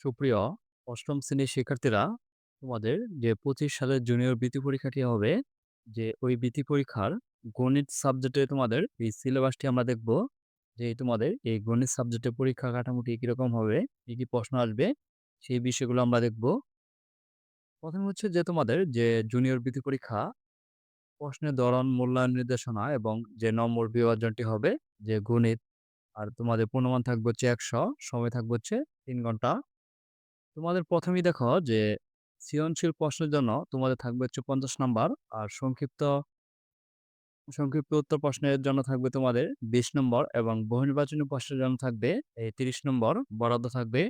সুপ্রিয় অষ্টম শ্রেণির শিক্ষার্থীরা, তোমাদের যে ২৫ সালের জুনিয়র বৃত্তি পরীক্ষাটি হবে, যে ওই বৃত্তি পরীক্ষার গণিত সাবজেক্টে তোমাদের এই সিলেবাসটি আমরা দেখব। যে তোমাদের এই গণিত সাবজেক্টের পরীক্ষা কাঠামোটি কীরকম হবে, কি, কি প্রশ্ন আসবে, সেই বিষয়গুলো আমরা দেখব। ১ম হচ্ছে যে তোমাদের যে জুনিয়র বৃত্তি পরীক্ষা, প্রশ্নের ধরন, মূল্যায়ন নির্দেশনা এবং যে নম্বর বিভাজনটি হবে, যে গণিত আর তোমাদের পূর্ণমান থাকবে হচ্ছে ১০০, সময় থাকবে হচ্ছে তিন ঘণ্টা। তোমাদের প্রথমেই দেখো যে, সৃজনশীল প্রশ্নের জন্য তোমাদের থাকবে হচ্ছে ৫০ নাম্বার আর সংক্ষিপ্ত সংক্ষিপ্ত উত্তর প্রশ্নের জন্য থাকবে তোমাদের ২০ নম্বর এবং বহুনির্বাচনী প্রশ্নের জন্য থাকবে এই ৩০ নম্বর বরাদ্দ থাকবে।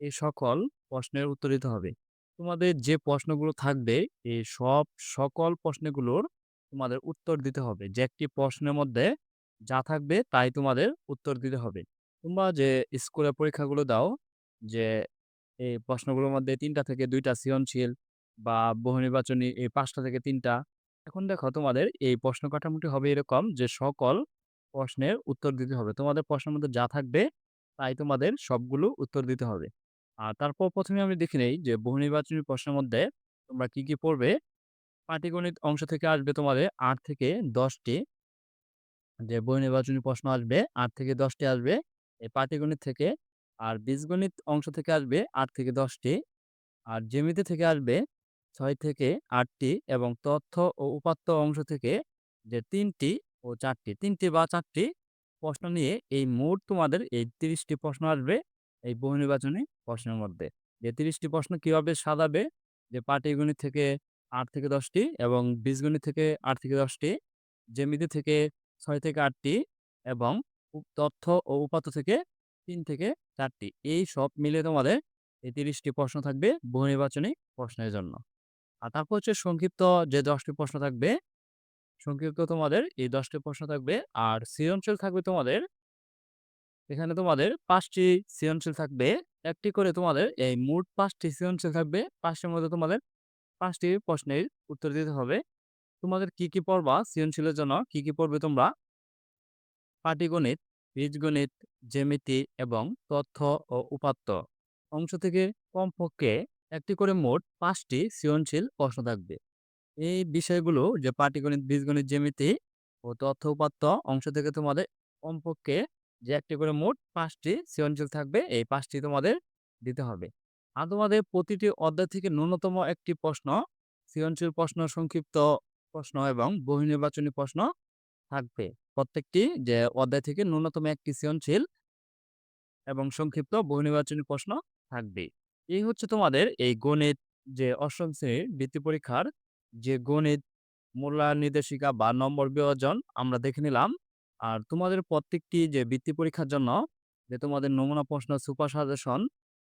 এই সকল প্রশ্নের উত্তর দিতে হবে। তোমাদের যে প্রশ্নগুলো থাকবে, এই সব সকল প্রশ্নগুলোর তোমাদের উত্তর দিতে হবে। যে একটি প্রশ্নের মধ্যে যা থাকবে তাই তোমাদের উত্তর দিতে হবে। তোমরা যে স্কুলে পরীক্ষাগুলো দাও, যে এই প্রশ্নগুলোর মধ্যে তিনটা থেকে দুইটা সৃজনশীল বা বহুনির্বাচনী এই পাঁচটা থেকে তিনটা এখন দেখো তোমাদের এই প্রশ্ন কাঠামোটি হবে এরকম যে সকল প্রশ্নের উত্তর দিতে হবে। তোমাদের প্রশ্নের মধ্যে যা থাকবে তাই তোমাদের সবগুলো উত্তর দিতে হবে। আর তারপর প্রথমে আমি দেখে নেই যে বহু নির্বাচনী প্রশ্নের মধ্যে তোমরা কি, কি পড়বে? পাটিগণিত অংশ থেকে আসবে তোমাদের আট থেকে ১০ টি। যে বহুনির্বাচনী প্রশ্ন আসবে আট থেকে দশটি আসবে এই পাটিগণিত থেকে। আর বীজগণিত অংশ থেকে আসবে আট থেকে দশটি আর জ্যামিতি থেকে আসবে ছয় থেকে আটটি এবং তথ্য ও উপাত্ত অংশ থেকে যে তিনটি ও চারটি তিনটি বা চারটি প্রশ্ন নিয়ে এই মোট তোমাদের এই তিরিশটি প্রশ্ন আসবে এই বহু নির্বাচনী প্রশ্নের মধ্যে। যে তিরিশটি প্রশ্ন কীভাবে সাজাবে? যে পাটিগণিত থেকে আট থেকে দশটি এবং বীজগণিত থেকে আট থেকে ১০ টি, জ্যামিতি থেকে ছয় থেকে আটটি এবং তথ্য ও উপাত্ত থেকে ৩ থেকে চারটি এই সব মিলে তোমাদের এই ৩০ টি প্রশ্ন থাকবে বহুনির্বাচনী প্রশ্নের জন্য। আর তারপর হচ্ছে সংক্ষিপ্ত যে দশটি প্রশ্ন থাকবে, সংক্ষিপ্ত তোমাদের এই দশটি প্রশ্ন থাকবে। আর সৃজনশীল থাকবে তোমাদের এখানে তোমাদের পাঁচটি সৃজনশীল থাকবে। একটি করে তোমাদের এই মোট পাঁচটি সৃজনশীল থাকবে। পাঁচটির মধ্যে তোমাদের পাঁচটি প্রশ্নের উত্তর দিতে হবে। তোমাদের কি, কি পড়বা সৃজনশীলের জন্য কি, কি পড়বে তোমরা? পাটিগণিত, বীজগণিত, জ্যামিতি এবং তথ্য ও উপাত্ত অংশ থেকে কমপক্ষে একটি করে মোট পাঁচটি সৃজনশীল প্রশ্ন থাকবে। এই বিষয়গুলো যে পাটিগণিত, বীজগণিত, জ্যামিতি ও তথ্য উপাত্ত অংশ থেকে তোমাদের কমপক্ষে যে একটি করে মোট পাঁচটি সৃজনশীল থাকবে। এই পাঁচটি তোমাদের দিতে হবে। আর তোমাদের প্রতিটি অধ্যায় থেকে ন্যূনতম একটি প্রশ্ন, সৃজনশীল প্রশ্ন, সংক্ষিপ্ত প্রশ্ন এবং বহুনির্বাচনী প্রশ্ন থাকবে। প্রত্যেকটি যে অধ্যায় থেকে ন্যূনতম একটি সৃজনশীল এবং সংক্ষিপ্ত বহুনির্বাচনী প্রশ্ন থাকবে। এই হচ্ছে তোমাদের এই গণিত যে অষ্টম শ্রেণির বৃত্তি পরীক্ষার যে গণিত মূল্যায়ন নির্দেশিকা বা নম্বর বিভাজন আমরা দেখে নিলাম। আর তোমাদের প্রত্যেকটি যে বৃত্তি পরীক্ষার জন্য যে তোমাদের নমুনা প্রশ্ন, সুপার সাজেশন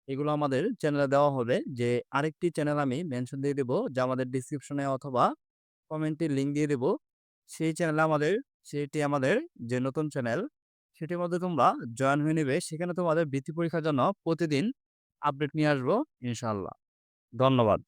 এগুলো আমাদের চ্যানেলে দেওয়া হবে। যে আরেকটি চ্যানেল আমি মেনশন দিয়ে দেবো যা আমাদের ডেসক্রিপশনে অথবা কমেন্টে লিঙ্ক দিয়ে দেবো সেই চ্যানেলে আমাদের সেটি আমাদের যে নতুন চ্যানেল সেটির মধ্যে তোমরা জয়েন হয়ে নিবে। সেখানে তোমাদের বৃত্তি পরীক্ষার জন্য প্রতিদিন আপডেট নিয়ে আসব ইনশাল্লাহ ধন্যবাদ।